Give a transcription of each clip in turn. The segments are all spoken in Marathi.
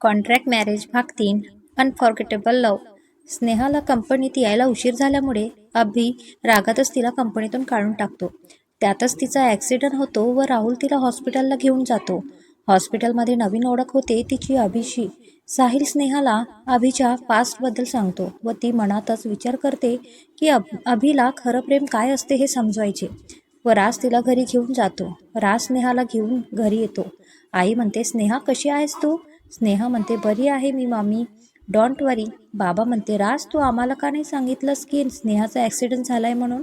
कॉन्ट्रॅक्ट मॅरेज भाग तीन अनफॉर्गेटेबल लव स्नेहाला कंपनीत यायला उशीर झाल्यामुळे अभि रागातच तिला कंपनीतून काढून टाकतो. त्यातच तिचा ॲक्सिडेंट होतो व राहुल तिला हॉस्पिटलला घेऊन जातो. हॉस्पिटलमध्ये नवीन ओळख होते तिची अभिशी साहिल स्नेहाला अभिच्या पास्टबद्दल सांगतो व ती मनातच विचार करते की अभ अभिला खरं प्रेम काय असते हे समजवायचे. व राज तिला घरी घेऊन जातो. राज स्नेहाला घेऊन घरी येतो. आई म्हणते स्नेहा कशी आहेस तू? स्नेहा म्हणते बरी आहे मी मामी. डोंट वरी बाबा म्हणते राज तू आम्हाला का नाही सांगितलंस की स्नेहाचा ॲक्सिडेंट झाला आहे म्हणून?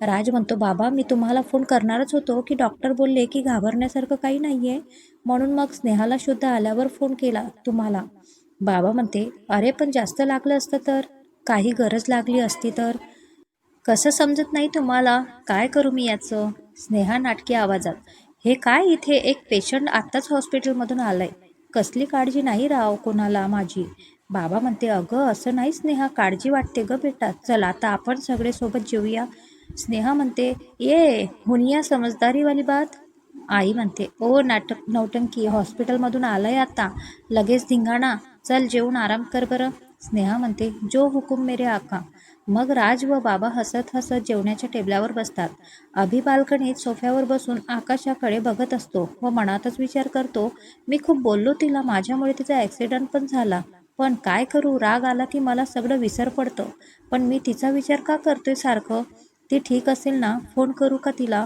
राज म्हणतो बाबा मी तुम्हाला फोन करणारच होतो की डॉक्टर बोलले की घाबरण्यासारखं काही नाही आहे म्हणून मग स्नेहाला शुद्ध आल्यावर फोन केला तुम्हाला. बाबा म्हणते अरे पण जास्त लागलं असतं तर? काही गरज लागली असती तर? कसं समजत नाही तुम्हाला? काय करू मी याचं? स्नेहा नाटकी आवाजात हे काय इथे? एक पेशंट आत्ताच हॉस्पिटलमधून आलं आहे कसली काळजी नाही राव कोणाला माझी. बाबा म्हणते अगं असं नाही स्नेहा काळजी वाटते ग बेटा. चल आता आपण सगळे सोबत जेऊया. स्नेहा म्हणते ये हुनिया समजदारीवाली बात. आई म्हणते ओ नाटक नौटंकी हॉस्पिटलमधून आलंय आता. लगेच धिंगाणा. चल जेवून आराम कर बरं. स्नेहा म्हणते जो हुकुम मेरे आका. मग राज व बाबा हसत हसत जेवणाच्या टेबलावर बसतात. अभि बाल्कनीत सोफ्यावर बसून आकाशाकडे बघत असतो व मनातच विचार करतो मी खूप बोललो तिला माझ्यामुळे तिचा ॲक्सिडंट पण झाला. पण काय करू राग आला की मला सगळं विसर पडतं. पण मी तिचा विचार का करतोय सारखं? ती ठीक असेल ना? फोन करू का तिला?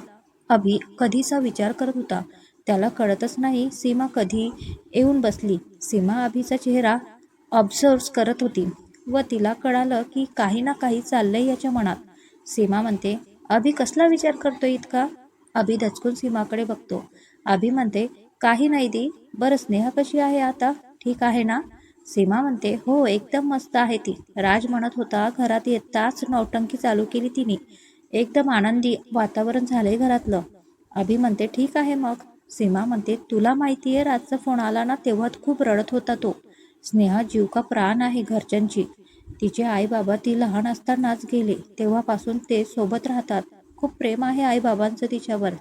अभि कधीचा विचार करत होता. त्याला कळतच नाही सीमा कधी येऊन बसली. सीमा अभिचा चेहरा ऑब्झर्व करत होती. व तिला कळालं की काही ना काही चाललंय याच्या मनात. सीमा म्हणते अभि कसला विचार करतोय इतका? अभि दचकून सीमाकडे बघतो. अभि म्हणते काही नाही दी बरं स्नेहा कशी आहे आता? ठीक आहे ना? सीमा म्हणते हो एकदम मस्त आहे ती. राज म्हणत होता घरात येताच नौटंकी चालू केली तिने. एकदम आनंदी वातावरण झालंय घरातलं. अभि म्हणते ठीक आहे मग. सीमा म्हणते तुला माहिती आहे राजचा फोन आला ना तेव्हा खूप रडत होता तो. स्नेहा जीव का प्राण आहे घरच्यांची. तिचे आई बाबा ती लहान असतानाच गेले. तेव्हापासून ते सोबत राहतात. खूप प्रेम आहे आई बाबांचं तिच्यावर.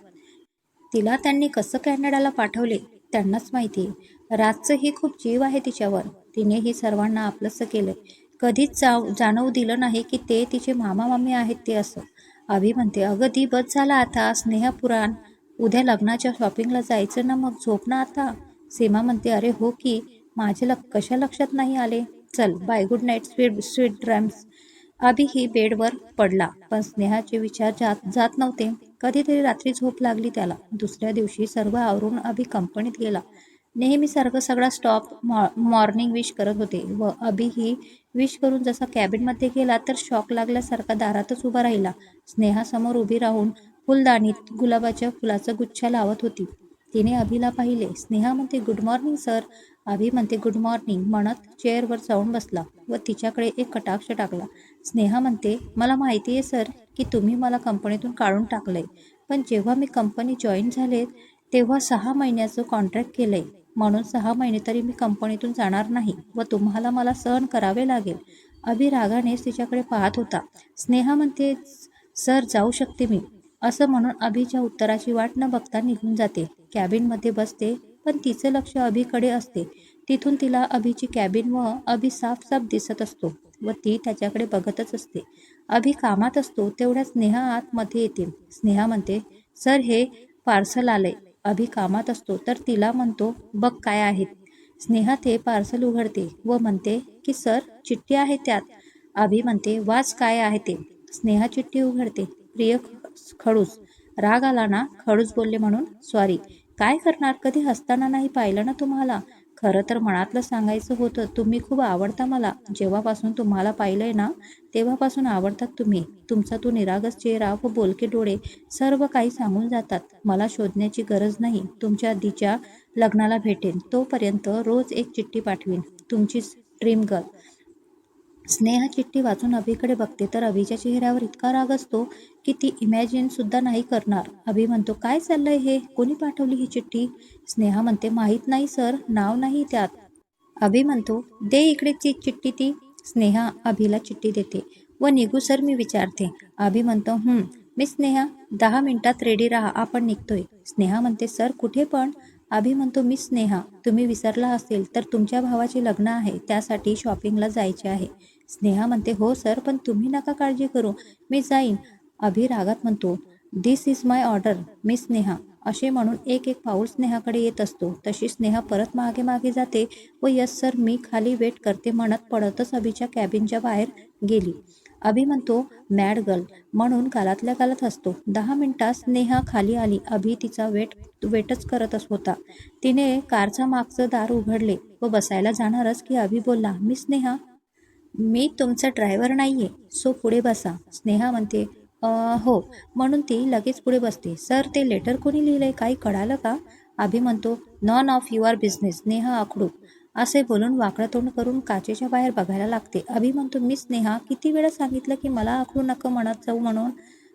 तिला त्यांनी कसं कॅनडाला पाठवले त्यांनाच माहिती राजचंही खूप जीव आहे तिच्यावर. तिने ही सर्वांना आपलंसं केलं. कधीच जाव जाणवू दिलं नाही की ते तिचे मामा मामी आहेत ते असं. आभी म्हणते अगं ती बस झाला आता. स्नेहा पुराण. उद्या लग्नाच्या शॉपिंगला जायचं ना मग झोप ना आता. सीमा म्हणते अरे हो की. माझे लक कशा लक्षात नाही आले? चल bye. Good night sweet sweet dreams. Abhi ही बेडवर पडला पण स्नेहाचे विचार जात जात नव्हते. कधीतरी रात्री झोप लागली त्याला. दुसऱ्या दिवशी सर्व आवरून अभि कंपनीत गेला. नेहमीसारखं सगळा स्टॉप मॉ मॉर्निंग विश करत होते व अभिही विश करून जसा कॅबिनमध्ये गेला तर शॉक लागल्यासारखा दारातच उभा राहिला. स्नेहासमोर उभी राहून फुलदाणीत गुलाबाच्या फुलाचा गुच्छा लावत होती. तिने अभिला पाहिले. स्नेहा म्हणते गुड मॉर्निंग सर. अभि म्हणते गुड मॉर्निंग म्हणत चेअरवर जाऊन बसला व तिच्याकडे एक कटाक्ष टाकला. स्नेहा म्हणते मला माहिती आहे सर की तुम्ही मला कंपनीतून काढून टाकलंय. पण जेव्हा मी कंपनी जॉईन झाले तेव्हा सहा महिन्याचं कॉन्ट्रॅक्ट केलंय. म्हणून सहा महिने तरी मी कंपनीतून जाणार नाही व तुम्हाला मला सहन करावे लागेल. अभि रागानेच तिच्याकडे पाहत होता. स्नेहा म्हणते सर जाऊ शकते मी. असं म्हणून अभिच्या उत्तराची वाट न बघता निघून जाते. कॅबिनमध्ये बसते पण तिचं लक्ष अभिकडे असते. तिथून तिला अभिची कॅबिन व अभि साफ साफ दिसत असतो व ती त्याच्याकडे बघतच असते. अभि कामात असतो तेवढ्या स्नेहा आतमध्ये येते. स्नेहा म्हणते सर हे पार्सल आलंय. अभि कामात असतो तर तिला म्हणतो बघ काय आहेत स्नेहा ते पार्सल उघडते व म्हणते की सर चिठ्ठी आहे त्यात. अभि म्हणते वाच काय आहे ते. स्नेहा चिठ्ठी उघडते. प्रिय खडूस. राग आला ना? खडूस बोलले म्हणून? सॉरी काय करणार? कधी हसताना नाही पाहिलं ना तुम्हाला? खरं तर मनातलं सांगायचं होतं तुम्ही खूप आवडता मला. जेव्हापासून तुम्हाला पाहिलंय ना तेव्हापासून आवडतात तुम्ही. तुमचा तो निरागस चेहरा व बोलके डोळे सर्व काही सांगून जातात. मला शोधण्याची गरज नाही. तुमच्या आधीच्या लग्नाला भेटेन. तोपर्यंत रोज एक चिठ्ठी पाठवीन. तुमची ड्रीम गर्ल स्नेहा चिठ्ठी वाचून अभिकडे बघते तर अभिच्या चेहऱ्यावर इतका राग असतो की ती इमॅजिन सुद्धा नाही करणार. अभि म्हणतो काय चाललंय हे? कोणी पाठवली ही चिठ्ठी? स्नेहा म्हणते माहीत नाही सर. नाव नाही त्यात. अभि म्हणतो दे इकडे ती चिठ्ठी ती. स्नेहा अभिला चिठ्ठी देते. व निघू सर मी विचारते. अभि म्हणतो मी स्नेहा दहा मिनिटात रेडी राहा. आपण निघतोय. स्नेहा म्हणते सर कुठे पण? अभि म्हणतो मी स्नेहा तुम्ही विसरला असेल तर तुमच्या भावाचे लग्न आहे त्यासाठी शॉपिंगला जायचे आहे. स्नेहा म्हणते हो सर पण तुम्ही नका काळजी करू मी जाईन. अभि रागात म्हणतो दिस इज माय ऑर्डर मी स्नेहा. असे म्हणून एक एक पाऊल स्नेहाकडे येत असतो. तशी स्नेहा परत मागे मागे जाते व यस सर मी खाली वेट करते म्हणत पडतच अभिच्या कॅबिनच्या बाहेर गेली. अभि म्हणतो मॅड गर्ल. म्हणून कालातल्या कालात असतो दहा मिनिटात स्नेहा खाली आली. अभि तिचा वेट वेटच करतच होता. तिने कारचा मागचं दार उघडले व बसायला जाणारच की अभि बोलला मी स्नेहा मी तुमचा ड्रायव्हर नाहीये सो पुढे बसा. स्नेहा म्हणते हो. म्हणून ती लगेच पुढे बसते. सर ते लेटर कोणी लिहिलंय? काही कळालं का? अभि म्हणतो none of your business. Neha आखडू असे बोलून वाकडं तोंड करून काचेच्या बाहेर बघायला लागते. अभि म्हणतो मी स्नेहा किती वेळा सांगितलं की मला आखडू नका म्हणत जाऊ म्हणून?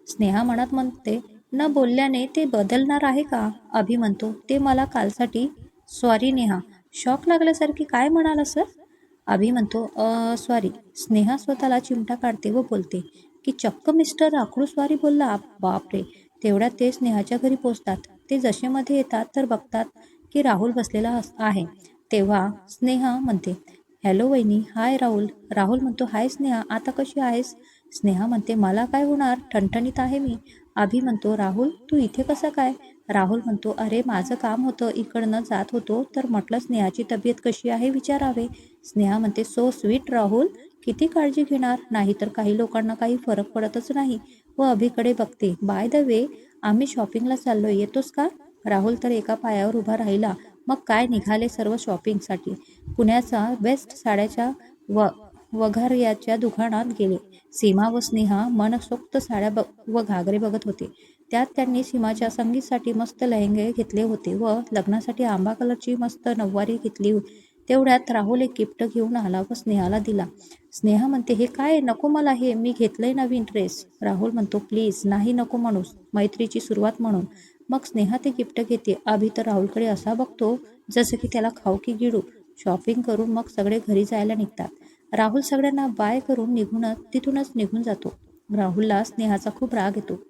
स्नेहा म्हणत म्हणते न बोलल्याने ते बदलणार आहे का? अभि म्हणतो ते मला कालसाठी सॉरी नेहा शॉक लागल्यासारखी काय म्हणाला सर अभि म्हणतो सॉरी स्नेहा स्वतःला चिमटा काढते व बोलते की चक्क मिस्टर आकडू स्वारी बोलला बापरे तेवढ्यात ते स्नेहाच्या घरी पोचतात. ते जसे मध्ये येतात तर बघतात की राहुल बसलेला आहे. तेव्हा स्नेहा म्हणते हॅलो वहिनी हाय राहुल. राहुल म्हणतो हाय स्नेहा आता कशी आहेस? स्नेहा म्हणते मला काय होणार? ठणठणीत आहे मी. अभि म्हणतो राहुल तू इथे कसा काय? राहुल म्हणतो अरे माझं काम होतं इकडनं जात होतो तर म्हटलं स्नेहाची तब्येत कशी आहे विचारावे? स्नेहा म्हणते सो स्वीट राहुल किती काळजी घेणार? नाही तर काही लोकांना काही फरक पडतच नाही. व अभिकडे बघते बाय द वे आम्ही शॉपिंगला चाललो येतोस का? राहुल तर एका पायावर उभा राहिला मग काय निघाले सर्व शॉपिंगसाठी? पुण्याचा बेस्ट साड्याच्या व वघार्याच्या दुकानात गेले. सीमा व स्नेहा मनसोक्त साड्या ब व घागरे बघत होते. त्यात त्यांनी सीमाच्या संगीतसाठी मस्त लहेंगे घेतले होते व लग्नासाठी आंबा कलरची मस्त नऊवारी घेतली तेवढ्यात राहुल एक गिफ्ट घेऊन आला व स्नेहाला दिला. स्नेहा म्हणते हे काय? नको मला हे. मी घेतलंय नवीन ड्रेस. राहुल म्हणतो प्लीज. नाही नको म्हणूस. मैत्रीची सुरुवात म्हणून. मग स्नेहा ते गिफ्ट घेते. अभि तर राहुलकडे असा बघतो जसं की त्याला खाऊ की गिडू शॉपिंग करून मग सगळे घरी जायला निघतात. राहुल सगळ्यांना बाय करून निघूनच तिथूनच निघून जातो. राहुलला स्नेहाचा खूप राग येतो.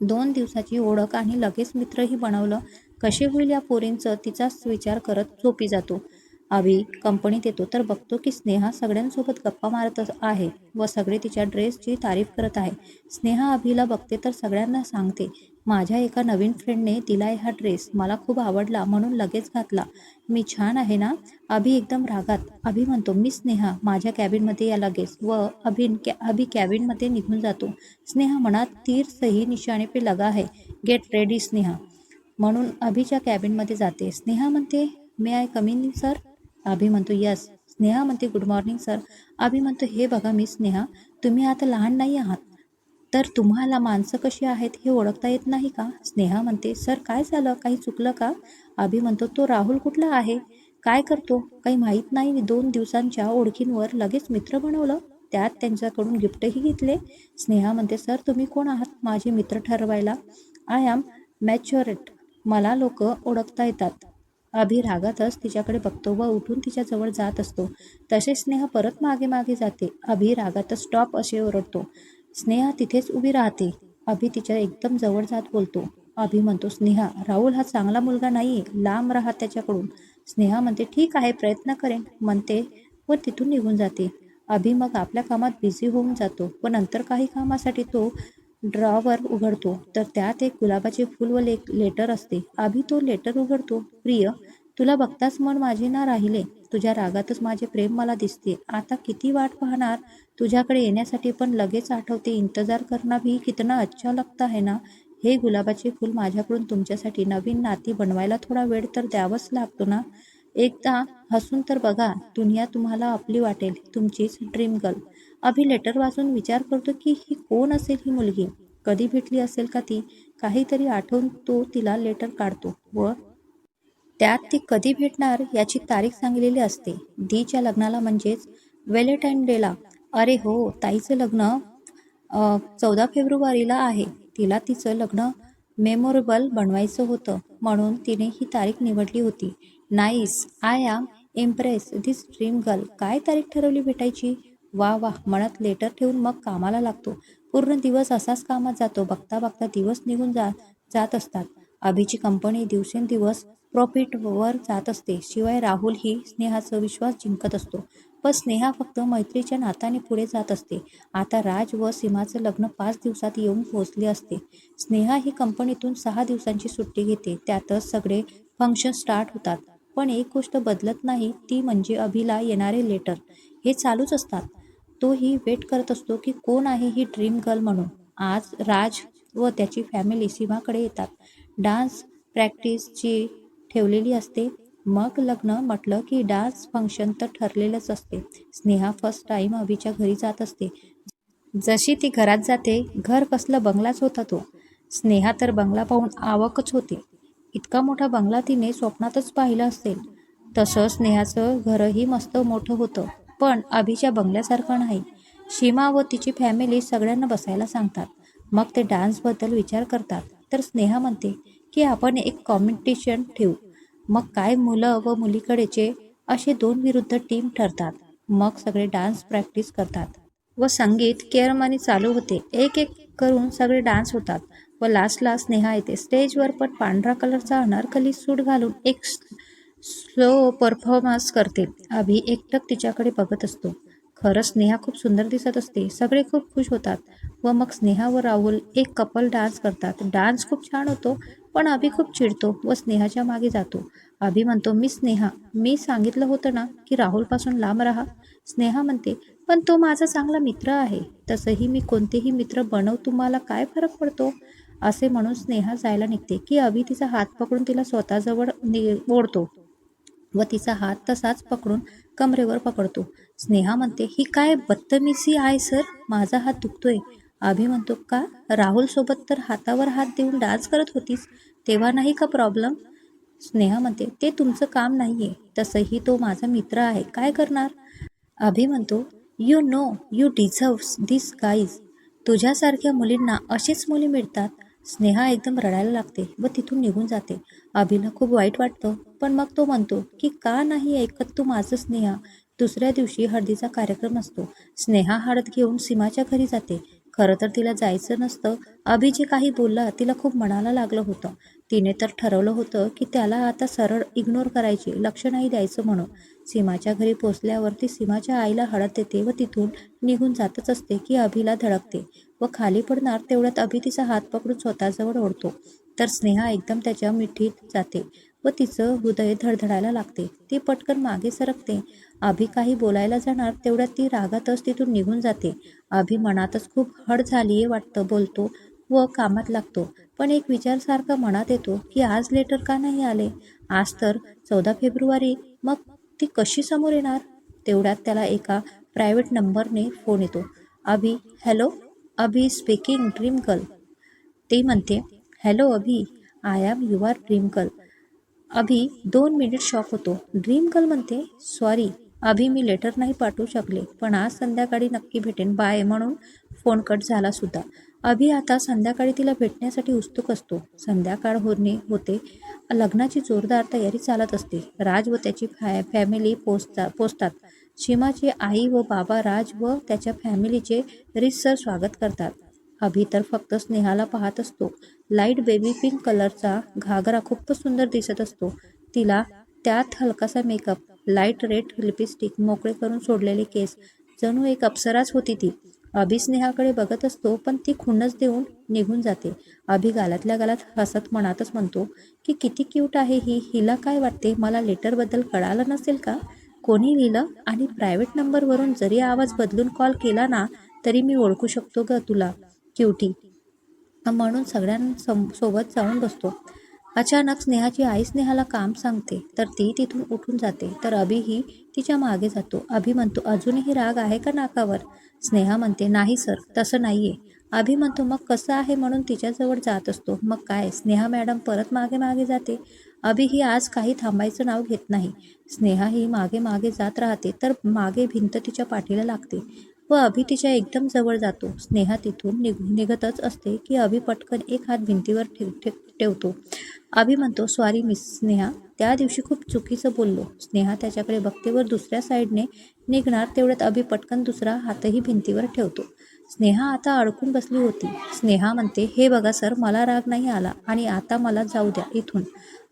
दोन दिवसाची ओळख आणि लगेच मित्रही बनवलं. कसे होईल या पोरींचं तिचाच विचार करत झोपी जातो. अभि कंपनीत येतो तर बघतो की स्नेहा सगळ्यांसोबत गप्पा मारत आहे व सगळे तिच्या ड्रेसची तारीफ करत आहे. स्नेहा अभिला बघते तर सगळ्यांना सांगते माझ्या एका नवीन फ्रेंडने दिलाय हा ड्रेस मला खूप आवडला म्हणून लगेच घातला. मी छान आहे ना? अभि एकदम रागात. अभि म्हणतो मी स्नेहा माझ्या कॅबिनमध्ये या लगेच. व अभिन कॅ अभि कॅबिनमध्ये निघून जातो. स्नेहा मनात तीर सही निशाणे पे लगा है. Get ready Sneha. म्हणून अभिच्या कॅबिनमध्ये जाते. स्नेहा म्हणते may I come in sir Abhi म्हणतो यस स्नेहा म्हणते गुड मॉर्निंग सर अभि म्हणतो हे बघा मी स्नेहा तुम्ही आता लहान नाही आहात. तर तुम्हाला माणसं कशी आहेत हे ओळखता येत नाही का? स्नेहा म्हणते सर काय झालं? काही चुकलं का? अभि म्हणतो तो राहुल कुठला आहे? काय करतो? काही माहीत नाही. दोन दिवसांच्या ओळखींवर लगेच मित्र बनवलं. त्यात त्यांच्याकडून गिफ्टही घेतले. स्नेहा म्हणते सर तुम्ही कोण आहात? माझे मित्र ठरवायला. आय एम मॅच्युरेट मला लोक ओळखता येतात. अभि रागातच तिच्याकडे बघतो व उठून तिच्याजवळ जात असतो. तसेच स्नेहा परत मागे मागे जाते. अभि रागातच स्टॉप असे ओरडतो. स्नेहा तिथेच उभी राहते. अभि तिच्या एकदम जवळ जात बोलतो. अभि म्हणतो स्नेहा राहुल हा चांगला मुलगा नाही लांब राहा त्याच्याकडून. स्नेहा म्हणते ठीक आहे प्रयत्न करेन. म्हणते व तिथून निघून जाते. अभि मग आपल्या कामात बिझी होऊन जातो व नंतर काही कामासाठी तो ड्रॉवर उघडतो. तर त्यात एक गुलाबाचे फूल व ले लेटर असते. अभि तो लेटर उघडतो. प्रिय तुला बघताच मन माझे ना राहिले. तुझ्या रागातच माझे प्रेम मला दिसते. आता किती वाट पाहणार? तुझ्याकडे येण्यासाठी पण लगेच आठवते. इंतजार करणं भी कितना अच्छा लगता है ना? हे गुलाबाचे फूल माझ्याकडून तुमच्यासाठी नवीन नाती बनवायला थोडा वेळ तर द्यावाच लागतो ना? एकदा हसून तर बघा दुनिया तुम्हाला आपली वाटेल. तुमचीच ड्रीम गर्ल. अभि लेटर वाचून विचार करतो की ही कोण असेल ही मुलगी? कधी भेटली असेल का ती? काहीतरी आठवून तो तिला लेटर काढतो. व त्यात ती कधी भेटणार याची तारीख सांगलेली असते. दीच्या लग्नाला म्हणजेच व्हॅलेंटाईन डेला अरे हो ताईचं लग्न चौदा फेब्रुवारीला आहे. तिला तिचं लग्न मेमोरेबल बनवायचं होतं म्हणून तिने ही तारीख निवडली होती. Nice I am impress this dream girl. काय तारीख ठरवली भेटायची? वा वा म्हणत लेटर ठेवून मग कामाला लागतो. पूर्ण दिवस असाच कामात जातो. बघता बघता दिवस निघून जा जात असतात. अभिची कंपनी दिवसेंदिवस प्रॉफिटवर जात असते. शिवाय राहुल ही स्नेहाचा विश्वास जिंकत असतो. पण स्नेहा फक्त मैत्रीच्या नाताने पुढे जात असते. आता राज व सीमाचं लग्न पाच दिवसात येऊन पोहोचले असते. स्नेहा ही कंपनीतून सहा दिवसांची सुट्टी घेते. त्यातच सगळे फंक्शन स्टार्ट होतात. पण एक गोष्ट बदलत नाही ती म्हणजे अभिला येणारे लेटर हे चालूच असतात. तोही वेट करत असतो की कोण आहे ही ड्रीम गर्ल म्हणून. आज राज व त्याची फॅमिली सीमाकडे येतात. डान्स प्रॅक्टिसची ठेवलेली असते. मग लग्न म्हटलं की डान्स फंक्शन तर ठरलेलंच असते. स्नेहा फर्स्ट टाईम अभिच्या घरी जात असते. जशी ती घरात जाते घर कसलं बंगलाच होता तो. स्नेहा तर बंगला पाहून आवकच होते. इतका मोठा बंगला तिने स्वप्नातच पाहिला असेल. तसं स्नेहाचं घरही मस्त मोठं होतं. पण अभिच्या बंगल्यासारखं नाही. सीमा व तिची फॅमिली सगळ्यांना बसायला सांगतात. मग ते डान्सबद्दल विचार करतात. तर स्नेहा म्हणते की आपण एक कॉम्पिटिशन ठेवू. मग काय मुलं व मुलीकडेचे असे दोन विरुद्ध टीम ठरतात. मग सगळे डान्स प्रॅक्टिस करतात. व संगीत केअरमानी चालू होते. एक एक करून सगळे डान्स होतात. व लास्टला स्नेहा येते. स्टेजवर पण पांढरा कलरचा अनारकली सूट घालून एक स्लो परफॉर्मन्स करते. अभि एकटक तिच्याकडे बघत असतो. खरंच स्नेहा खूप सुंदर दिसत असते. सगळे खूप खुश होतात. व मग स्नेहा व राहुल एक कपल डान्स करतात. डान्स खूप छान होतो. पण अभि खूप चिडतो व स्नेहाच्या मागे जातो. अभि म्हणतो मी स्नेहा मी सांगितलं होतं ना की राहुलपासून लांब राहा. स्नेहा म्हणते पण तो माझा चांगला मित्र आहे. तसंही मी कोणतेही मित्र बनव तुम्हाला काय फरक पडतो? असे म्हणून स्नेहा जायला निघते की अभि तिचा हात पकडून तिला स्वतःजवळ नि ओढतो व तिचा हात तसाच पकडून कमरेवर पकडतो. स्नेहा म्हणते ही काय बदतमीजी आहे सर? माझा हात दुखतोय. अभि म्हणतो का? राहुल सोबत तर हातावर हात देऊन डान्स करत होतीस तेव्हा नाही का प्रॉब्लेम? स्नेहा म्हणते ते तुमचं काम नाही आहे तसंही तो माझा मित्र आहे काय करणार? अभि म्हणतो you know you deserves this guys तुझ्यासारख्या मुलींना अशीच मुली मिळतात. स्नेहा एकदम रडायला लागते व तिथून निघून जाते. अभिला खूप वाईट वाटतं पण मग तो म्हणतो की का नाही ऐकत तू माझं स्नेहा? दुसऱ्या दिवशी हळदीचा कार्यक्रम असतो. स्नेहा हळद घेऊन सीमाच्या घरी जाते. खरं तर तिला जायचं नसतं. अभि जे काही बोलला तिला खूप मनाला लागलं होतं. तिने तर ठरवलं होतं की त्याला आता सरळ इग्नोर करायचे लक्ष नाही द्यायचं म्हणून. सीमाच्या घरी पोचल्यावर ती सीमाच्या आईला हळद देते व तिथून निघून जातच असते की अभिला धडकते व खाली पडणार तेवढ्यात अभि तिचा हात पकडून स्वतःजवळ ओढतो. तर स्नेहा एकदम त्याच्या मिठीत जाते व तिचं हृदय धडधडायला लागते. ती पटकन मागे सरकते. अभि काही बोलायला जाणार तेवढ्यात ती रागातच तिथून निघून जाते. अभि मनातच खूप हड झाली वाटतं बोलतो व कामात लागतो. पण एक विचार सारखा मनात येतो की आज लेटर का नाही आले? आज तर चौदा फेब्रुवारी मग ती कशी समोर येणार? तेवढ्यात त्याला एका प्रायव्हेट नंबरने फोन येतो. Abhi hello Abhi speaking dream girl. ती म्हणते hello Abhi I am your dream girl. Abhi दोन मिनिट शॉक होतो. ड्रीम गर्ल म्हणते सॉरी अभि मी लेटर नाही पाठवू शकले पण आज संध्याकाळी नक्की भेटेन बाय म्हणून फोन कट झाला सुद्धा. अभि आता संध्याकाळी तिला भेटण्यासाठी उत्सुक असतो. संध्याकाळ होणे होते. लग्नाची जोरदार तयारी चालत असते. राज व त्याची फॅ फॅमिली पोचता पोचतात. सीमाची आई व बाबा राज व त्याच्या फॅमिलीचे रितसर स्वागत करतात. अभि तर फक्त स्नेहाला पाहत असतो. लाइट बेबी पिंक कलरचा घागरा खूपच सुंदर दिसत असतो. तिला त्यात हलकासा मेकअप लाइट रेड लिपस्टिक मोकळे करून सोडलेले केस. जणू एक अप्सराच होती ती. अभि स्नेहाकडे बघत असतो पण ती खुणच देऊन निघून जाते. अभि गालातल्या गालात हसत मनातच म्हणतो की किती क्यूट आहे ही. हिला काय वाटते? मला लेटरबद्दल कळालं नसेल का? कोणी लिहिलं आणि प्रायव्हेट नंबरवरून जरी आवाज बदलून कॉल केला ना तरी मी ओळखू शकतो ग तुला. क्युटी म्हणून सगळ्यांसोबत सोबत जाऊन बसतो. अचानक स्नेहाची आई स्नेहाला काम सांगते तर ती तिथून उठून जाते. तर अभिही तिच्यामागे जातो. अभि म्हणतो अजूनही राग आहे का नाकावर? स्नेहा म्हणते नाही सर तसं नाही आहे अभि म्हणतो मग कसं आहे म्हणून तिच्याजवळ जात असतो? मग काय? स्नेहा मॅडम परत मागे मागे जाते. अभि ही आज काही थांबायचं नाव घेत नाही. स्नेहा ही मागे मागे जात राहते तर मागे भिंत तिच्या पाठीला लागते. व अभि तिच्या एकदम जवळ जातो. स्नेहा तिथून निघ निघतच असते की अभि पटकन एक हात भिंतीवर ठेव ठेवतो. अभि म्हणतो सॉरी मिस स्नेहा. त्या दिवशी खूप चुकीचं बोललो. स्नेहा त्याच्याकडे बघते व दुसऱ्या साईडने निघणार तेवढ्यात अभि पटकन दुसरा हातही भिंतीवर ठेवतो. स्नेहा आता अडकून बसली होती. स्नेहा म्हणते हे बघा सर मला राग नाही आला आणि आता मला जाऊ द्या इथून.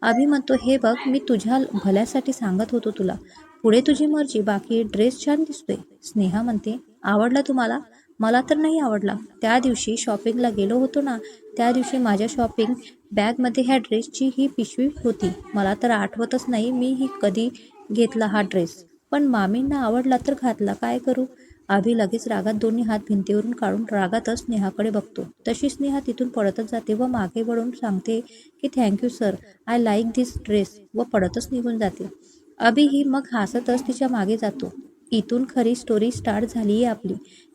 अभि म्हणतो हे बघ मी तुझ्या भल्यासाठी सांगत होतो तुला. पुढे तुझी मर्जी बाकी ड्रेस छान दिसतोय. स्नेहा म्हणते आवडला तुम्हाला? मला तर नाही आवडला. त्या दिवशी शॉपिंगला गेलो होतो ना त्या दिवशी माझ्या शॉपिंग बॅगमध्ये ह्या ड्रेसची ही पिशवी होती. मला तर आठवतच नाही मी ही कधी घेतला हा ड्रेस पण मामींना आवडला तर घातला. काय करू? आभी लगेच रागात दोन्ही हात भिंतीवरून काढून रागातच नेहाकडे बघतो. तशी स्नेहा तिथून पडतच जाते व मागे वळून सांगते की thank you sir I like this dress व पडतच निघून जाते. अभि ही मग हसतच तिच्यामागे जातो. इथून खरी स्टोरी स्टार्ट झाली आहे आपली.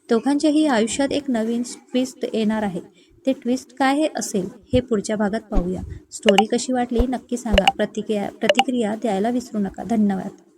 दोघांच्याही आयुष्यात एक नवीन ट्विस्ट येणार आहे. ते ट्विस्ट काय हे असेल हे पुढच्या भागात पाहूया. स्टोरी कशी वाटली नक्की सांगा. प्रतिक्रिया प्रतिक्रिया द्यायला विसरू नका. धन्यवाद.